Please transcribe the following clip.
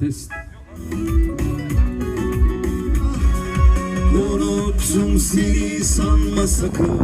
test. Unuttum seni sanma sakın